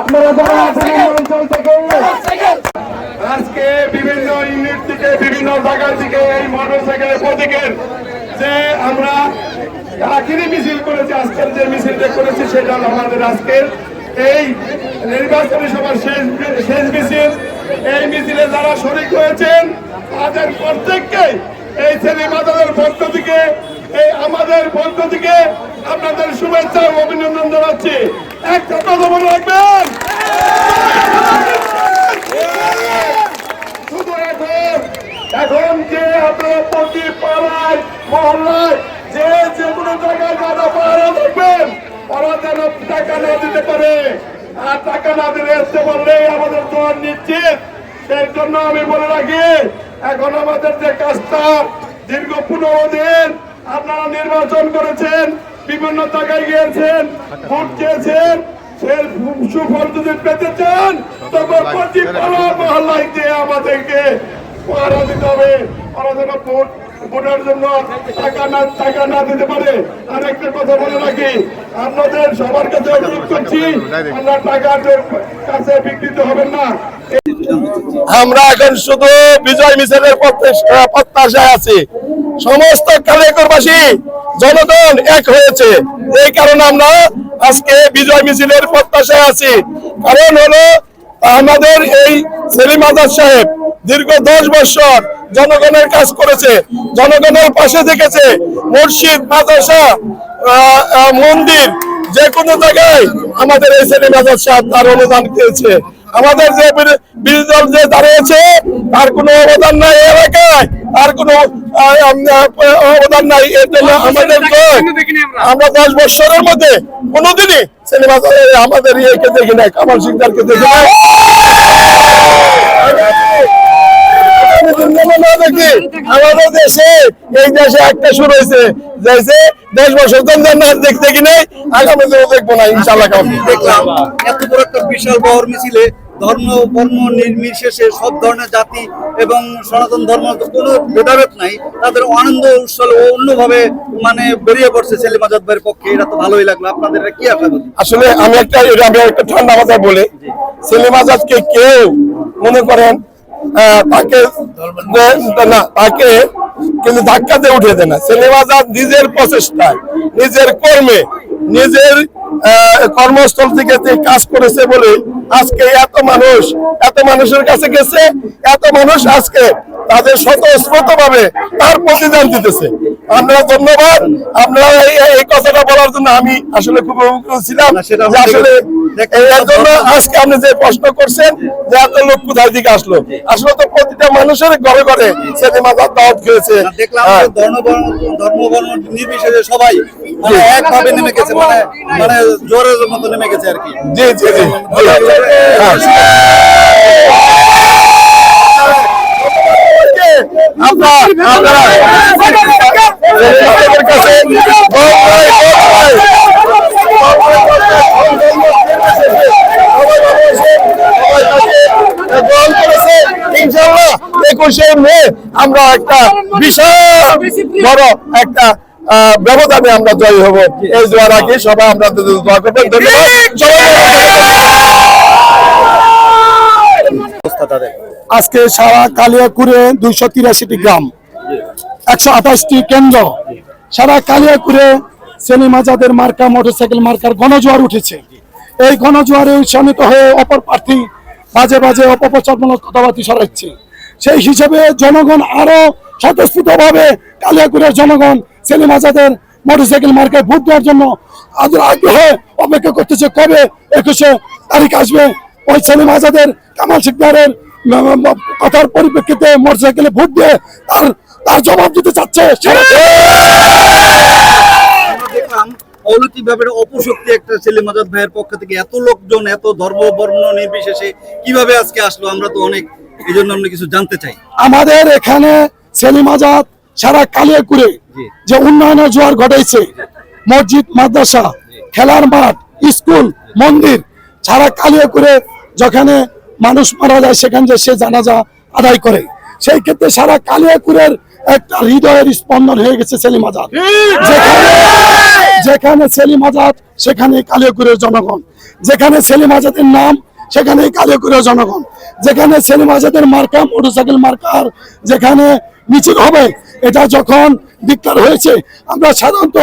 আপনারা আছেন এই অঞ্চল থেকে আজকে বিভিন্ন ইউনিট থেকে বিভিন্ন জায়গা থেকে এই প্রতীকের যে আমরা আখিরি মিছিল করেছি, আজকের যে মিছিলটা করেছি, সেটা আমাদের আজকের এই নির্বাচনী সভার শেষ শেষ মিছিল। এই মিছিলে যারা শরিক হয়েছেন, তাদের প্রত্যেককে এই ছেলে মাদারের পক্ষ থেকে, এই আমাদের পক্ষ থেকে আপনাদের শুভেচ্ছা ও অভিনন্দন জানাচ্ছি। একটা কথা মনে রাখবেন শুধু এখন এখন যে আপনারা প্রতি পাড়ায় মহল্লায় যে যে কোনো জায়গায় যারা পাড়া দেখবেন ওরা যেন টাকা না দিতে পারে আর টাকা না দিলে আসতে পারলেই দোয়ার নিশ্চিত সেই জন্য আমি বলে রাখি, এখন আমাদের যে কাজটা দীর্ঘ পনেরো দিন আপনারা নির্বাচন করেছেন, বিভিন্ন জায়গায় গিয়েছেন, ভোট চেয়েছেন সুফল যদি পেতে চান তখন পাড়া আমাদেরকে পাহারা দিতে হবে। ওরা যেন ভোট ভোটের জন্য টাকা না টাকা না দিতে পারে। আর একটা কথা বলে রাখি, আপনাদের সবার কাছে অনুরোধ করছি আমরা টাকার কাছে বিকৃত হবেন না। আমরা এখন শুধু বিজয় মিছিলের প্রত্যাশায় আছি। সমস্ত কালেকরবাসী, জনগণ এক হয়েছে। এই কারণে আমরা আজকে বিজয় মিছিলের প্রত্যাশায় আছি। কারণ হলো আমাদের এই সেলিম আজাদ সাহেব দীর্ঘ দশ বছর জনগণের কাজ করেছে জনগণের পাশে দেখেছে মসজিদ মাদ্রাসা মন্দির যে কোনো জায়গায় আমাদের এই সেলিম আজাদ সাহেব তার অনুদান পেয়েছে আমাদের যে বিরোধী দল যে দাঁড়িয়েছে তার কোনো অবদান নাই এলাকায় তার কোনো অবদান নাই। এর জন্য আমাদের আমরা। দশ বছরের মধ্যে কোনোদিনই সিনেমা আমাদের ইয়েকে দেখি নাই কামাল সিকদারকে দেখি না দেখি আমাদের দেশে এই দেশে একটা শুরু হয়েছে। যাইছে দশ বছর ধরে দেখতে দেখি আগামী দিনে দেখব না ইনশাল্লাহ দেখলাম এত বড় একটা বিশাল বহর মিছিলে ধর্ম বর্ণ নির্বিশেষে সব ধরনের জাতি এবং সনাতন ধর্ম কোনো ভেদাভেদ নাই। তাদের আনন্দ উৎসল ও অন্যভাবে মানে বেরিয়ে পড়ছে সেলিম আজাদ ভাইয়ের পক্ষে। এটা তো ভালোই লাগল। আপনাদের কি আশা আসলে আমি একটা আমি একটা ঠান্ডা মাথায় বলে। সেলিম আজাদকে কেউ মনে করেন তাকে তাকে কিন্তু ধাক্কাতে উঠে দেয় না। সেলিম আজাদ নিজের প্রচেষ্টায়, নিজের কর্মে, নিজের কর্মস্থল থেকে কাজ করেছে বলে আজকে এত মানুষ, এত মানুষের কাছে গেছে, এত মানুষ আজকে তাদের স্বতঃস্ফূর্ত ভাবে তার প্রতিদান দিতেছে। আমরা ধন্যবাদ। আপনারা এই কথাটা বলার জন্য আমি আসলে খুব অভিজ্ঞ ছিলাম আসলে এর জন্য আজকে আপনি যে প্রশ্ন করছেন যে এত লোক কোথায় দিকে আসলো? আসলে তো প্রতিটা মানুষের ঘরে ঘরে সিনেমা দাওয়াত খেয়েছে। দেখলাম হ্যাঁ। ধর্ম ধর্ম বর্ণ নির্বিশেষে সবাই মানে একভাবে নেমে গেছে মানে মানে জোরের মতো নেমে গেছে আর কি। জি জি জি। ইনশাল্লাহ একুশে মে আমরা একটা বিশাল বড় একটা ব্যবধানে আমরা জয়ী হব। এই দোয়া রাখি সবাই আমরা ধন্যবাদ। আজকে সারা কালিয়াকুড়ে দুইশো তিরাশিটি গ্রাম, একশো আঠাশটি কেন্দ্র। সারা কালিয়াকুড়ে সেলিম আজাদের মার্কা, মোটরসাইকেল মার্কার গণজোয়ার উঠেছে। এই গণজোয়ারে উৎসাহিত হয়ে অপর প্রার্থী বাজে বাজে অপপ্রচারমূলক কথাবার্তা সরাচ্ছে সেই হিসেবে জনগণ আরও স্বতঃস্ফূর্ত ভাবে কালিয়াকুড়ের জনগণ সেলিম আজাদের মোটরসাইকেল মার্কায় ভোট দেওয়ার জন্য আদর আগ্রহে অপেক্ষা করতেছে কবে একুশে তারিখ আসবে? ওই সেলিম আজাদের কামাল সিকদারের কথার পরিপ্রেক্ষিতে মোটরসাইকেলে ভোট দিয়ে তার তার জবাব দিতে চাচ্ছে সারা দেশ। আমরা দেখলাম অলৌকিক ভাবে অপশক্তি একটা সেলিম আজাদ ভাইয়ের পক্ষ থেকে এত লোকজন এত ধর্ম বর্ণ নির্বিশেষে কীভাবে আজকে আসলো আমরা তো অনেক এই জন্য আমরা কিছু জানতে চাই আমাদের এখানে সেলিম আজাদ সারা কালিয়াকুড়ে যে উন্নয়নের জোয়ার ঘটাইছে মসজিদ মাদ্রাসা খেলার মাঠ স্কুল মন্দির সারা কালিয়াকুড়ে যেখানে মানুষ মারা যায়, সেখানে যে সে জানাজা আদায় করে। সেই ক্ষেত্রে সারা কালিয়াকুরের একটা হৃদয়ের স্পন্দন হয়ে গেছে সেলিম আজাদ। যেখানে যেখানে সেলিম আজাদ, সেখানে কালিয়াকুরের জনগণ। যেখানে সেলিম আজাদের নাম, সেখানে কালিয়াকুরের জনগণ। যেখানে সেলিম আজাদের মার্কা, মোটরসাইকেল মার্কার যেখানে মিছিল হবে, এটা যখন ডিক্লার হয়েছে, আমরা সাধারণত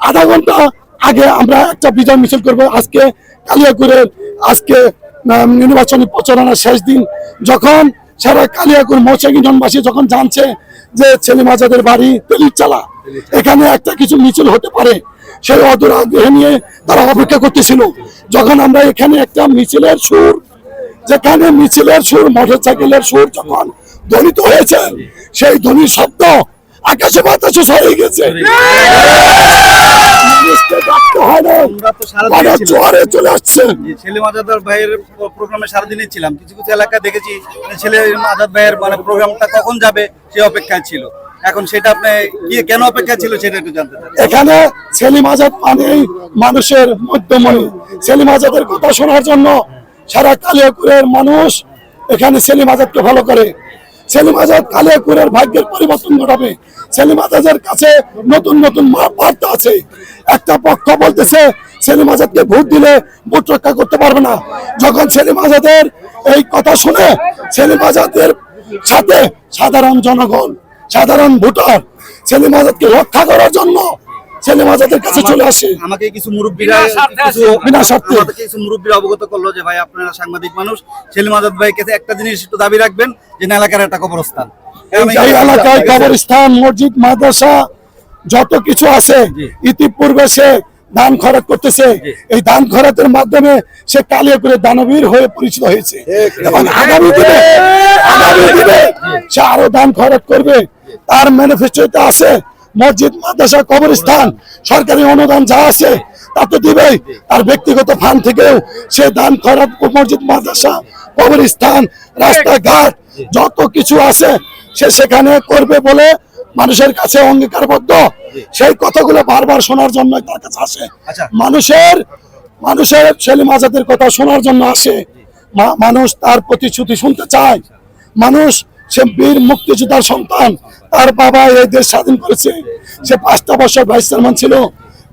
আধা ঘণ্টা আগে আমরা একটা বিজয় মিছিল করব। আজকে কালিয়াকুরের আজকে নির্বাচনী প্রচারণার শেষ দিন যখন সারা কালিয়াকুর মৌচাকিজনবাসী যখন জানছে যে সেলিম আজাদের বাড়ি তেলিচালা এখানে একটা কিছু মিছিল হতে পারে, সেই অদূর আগ্রহ নিয়ে তারা অপেক্ষা করতেছিল। যখন আমরা এখানে একটা মিছিলের সুর, যেখানে মিছিলের সুর মোটরসাইকেলের সুর যখন ধ্বনিত হয়েছে, সেই ধ্বনির শব্দ আকাশে বাতাসে সরে গেছে। চলে আসছে। ছেলে আজাদ ভাইয়ের প্রোগ্রামে সারাদিনই ছিলাম। কিছু কিছু এলাকা দেখেছি যে ছেলে আজাদ ভাইয়ের মানে প্রোগ্রামটা কখন যাবে সে অপেক্ষায় ছিল। এখন সেটা আপনি কি কেন অপেক্ষা ছিল সেটা একটু জানতে এখানে সেলিম আজাদ মানেই মানুষের মধ্যমণি। সেলিম আজাদের কথা শোনার জন্য সারা কালিয়াকুরের মানুষ এখানে সেলিম আজাদকে ভালো করে। সেলিম আজাদ কালিয়াকুরের ভাগ্যের পরিবর্তন ঘটাবে। সেলিম আজাদের কাছে নতুন নতুন বার্তা আছে। একটা পক্ষ বলতেছে সেলিম আজাদকে ভোট দিলে ভোট রক্ষা করতে পারবে না। যখন সেলিম আজাদের এই কথা শুনে সেলিম আজাদের সাথে সাধারণ জনগণ সাধারণ ভোটার সেলিম আজাদকে রক্ষা করার জন্য সেলিম আজাদের কাছে চলে আসে। আমাকে কিছু মুরব্বীরা কিছু বিনা স্বার্থে। কিছু মুরব্বীরা অবগত করল যে ভাই আপনারা সাংবাদিক মানুষ। সেলিম আজাদ ভাইকে একটা জিনিস একটু দাবি রাখবেন যে এলাকার একটা কবরস্থান। এই এলাকায় কবরস্থান মসজিদ মাদ্রাসা যত কিছু আছে ইতিপূর্বে সে দান খরচ করতেছে। এই দান খরচের মাধ্যমে সে কালিয়া করে দানবীর হয়ে পরিচিত হয়েছে। এবং আগামী দিনে আগামী দিনে সে আরও দান খরচ করবে। তার ম্যানিফেস্টোতে আছে মসজিদ মাদ্রাসা কবরস্থান সরকারি অনুদান যা আছে তা তো দিবেই। তার ব্যক্তিগত ফান্ড থেকেও সে দান খরচ মসজিদ মাদ্রাসা কবরস্থান রাস্তাঘাট যত কিছু আছে সে সেখানে করবে বলে মানুষের কাছে অঙ্গীকারবদ্ধ। সেই কথাগুলো বারবার শোনার জন্য তার কাছে আসে। আচ্ছা। মানুষের মানুষের সেলিম আজাদের কথা শোনার জন্য আসে। মানুষ তার প্রতিশ্রুতি শুনতে চায়। মানুষ সে বীর মুক্তিযোদ্ধার সন্তান। তার বাবা এই দেশ স্বাধীন করেছে। সে পাঁচটা বছর ভাইস চেয়ারম্যান ছিল।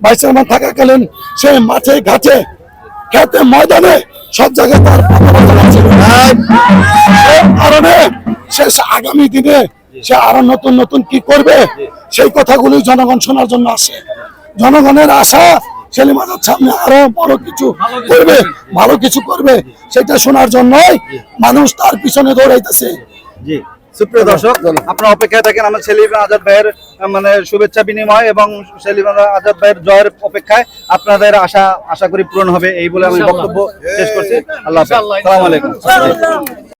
ভাইস চেয়ারম্যান থাকাকালীন সে মাঠে ঘাটে খেতে ময়দানে সব জায়গায় তার ছিল। কারণে সে আগামী দিনে সে আরও নতুন নতুন কি করবে সেই কথাগুলি জনগণ শোনার জন্য আসে। জনগণের আশা সেলিম আজাদ সামনে আরও বড় কিছু করবে ভালো কিছু করবে সেটা শোনার জন্যই মানুষ তার পিছনে দৌড়াইতেছে। জি। সুপ্রিয় দর্শক আপনারা অপেক্ষায় থাকেন আমার সেলিম আজাদ ভাইয়ের মানে শুভেচ্ছা বিনিময় এবং সেলিম আজাদ ভাইয়ের জয়ের অপেক্ষায় আপনাদের আশা আশা করি পূরণ হবে এই বলে আমি বক্তব্য শেষ করছি। আল্লাহ হাফেজ। আসসালামু আলাইকুম।